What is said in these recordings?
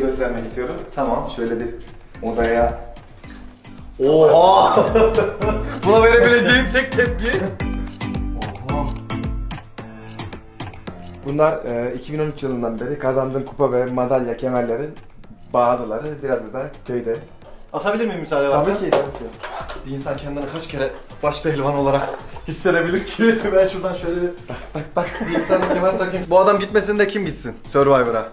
göstermek istiyorum. Tamam. Şöyle bir odaya Oha! Buna verebileceğim tek tepki. Oha. Bunlar e, 2013 yılından beri kazandığım kupa ve madalya kemerlerin bazıları biraz da köyde. Atabilir miyim müsaade varsa? Tabii ki tabii ki. Bir insan kendini kaç kere baş pehlivan olarak hissedebilir ki? ben şuradan şöyle bir tak tak tak bir tane kemer takayım. Bu adam gitmesin de kim gitsin Survivor'a?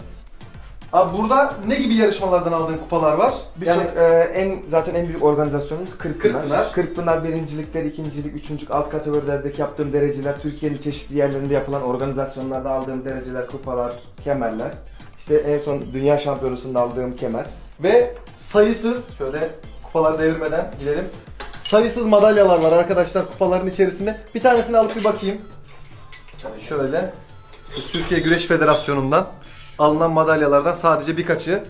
Abi burada ne gibi yarışmalardan aldığın kupalar var? Birçok Yani e, en zaten en büyük organizasyonumuz Kırkpınar. Kırkpınar. Kırkpınar birincilikler, ikincilik, üçüncülük alt kategorilerdeki yaptığım dereceler, Türkiye'nin çeşitli yerlerinde yapılan organizasyonlarda aldığım dereceler, kupalar, kemerler. İşte en son dünya şampiyonasında aldığım kemer. ve sayısız şöyle kupaları devirmeden gidelim. Sayısız madalyalar var arkadaşlar kupaların içerisinde. Bir tanesini alıp bir bakayım. Yani şöyle Türkiye Güreş Federasyonu'ndan alınan madalyalardan sadece birkaçı.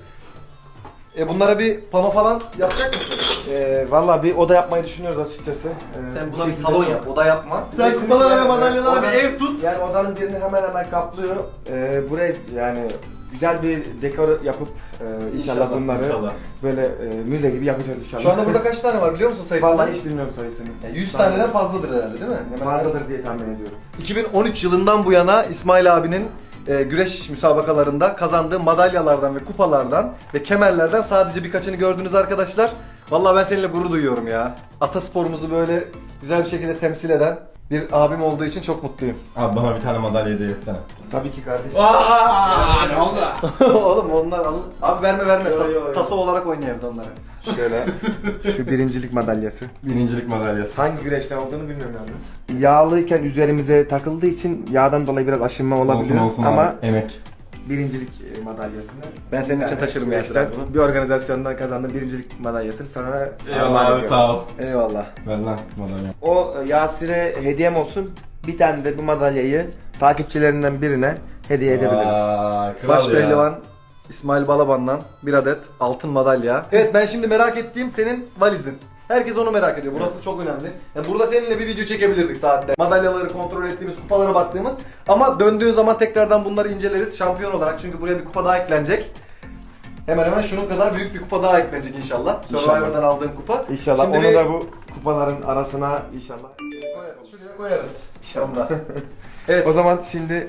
E bunlara bir pano falan yapacak mısın? E, Valla bir oda yapmayı düşünüyoruz açıkçası. E, Sen bu buna bir şekilde salon yap, oda yapma. Sen kupalara ve madalyalara bir Oda- ev tut. Yani odanın birini hemen hemen kaplıyor. E, buraya yani güzel bir dekor yapıp e, inşallah, İnşallah, bunları İnşallah. böyle e, müze gibi yapacağız inşallah. Şu anda burada kaç tane var biliyor musun sayısını? Vallahi hiç bilmiyorum sayısını. Yani 100 taneden fazladır herhalde değil mi? Hemen. Fazladır diye tahmin ediyorum. 2013 yılından bu yana İsmail abinin e, güreş müsabakalarında kazandığı madalyalardan ve kupalardan ve kemerlerden sadece birkaçını gördünüz arkadaşlar. Vallahi ben seninle gurur duyuyorum ya. Atasporumuzu böyle güzel bir şekilde temsil eden bir abim olduğu için çok mutluyum. Abi bana bir tane madalya hediye etsene. Tabii ki kardeşim. Aa, ne oldu? Oğlum onlar alın. Abi verme verme. Tas- taso olarak oynayalım onları. Şöyle şu birincilik madalyası. Birincilik madalyası. Hangi güreşten olduğunu bilmiyorum yalnız. Yağlıyken üzerimize takıldığı için yağdan dolayı biraz aşınma olabilir Olsun olsun ama abi. Emek. Birincilik e, madalyasını Ben senin için taşırım bunu. bir organizasyondan kazandığım birincilik madalyasını sana Eyvallah armağan ediyorum. sağ ol. Eyvallah. Ver lan madalya. O e, Yasir'e hediyem olsun. Bir tane de bu madalyayı takipçilerinden birine hediye edebiliriz. Kral Baş ya. pehlivan İsmail Balaban'dan bir adet altın madalya. Evet ben şimdi merak ettiğim senin valizin. Herkes onu merak ediyor. Burası çok önemli. Yani burada seninle bir video çekebilirdik saatte. Madalyaları kontrol ettiğimiz, kupalara baktığımız. Ama döndüğün zaman tekrardan bunları inceleriz şampiyon olarak. Çünkü buraya bir kupa daha eklenecek. Hemen hemen şunun kadar büyük bir kupa daha eklenecek inşallah. Survivor'dan aldığım kupa. İnşallah Şimdi onu bir- da bu kupaların arasına inşallah. koyarız. Şuraya koyarız. İnşallah. evet. O zaman şimdi